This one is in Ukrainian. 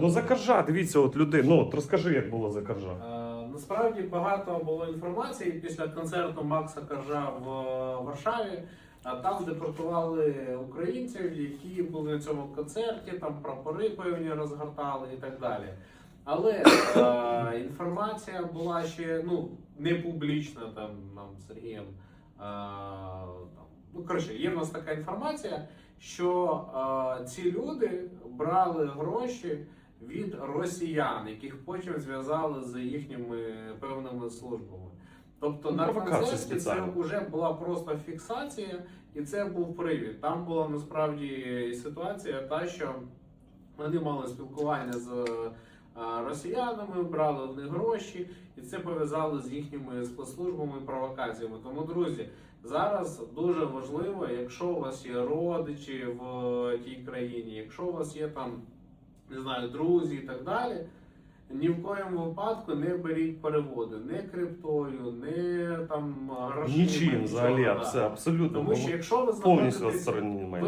Ну за коржа, дивіться, от людей. Ну от розкажи, як було за коржа. Е, Насправді багато було інформації після концерту Макса Коржа в е, Варшаві. А там депортували українців, які були на цьому концерті, там прапори певні розгортали і так далі. Але е, інформація була ще ну, не публічна там нам Сергієм. Е, там, ну, коротше, є в нас така інформація, що е, ці люди брали гроші від росіян, яких потім зв'язали з їхніми певними службами. Тобто Ну, на концерті це вже була просто фіксація, і це був привід. Там була насправді ситуація та, що вони мали спілкування з росіянами, брали в них гроші, і це пов'язали з їхніми спецслужбами і провокаціями. Тому, друзі, зараз дуже важливо, якщо у вас є родичі в тій країні, якщо у вас є там не знаю, друзі і так далі. Ні в коєму випадку не беріть переводи, не криптою, не там грошима. Нічим взагалі, все абсолютно. Тому що якщо ви знаходитесь, ви мене.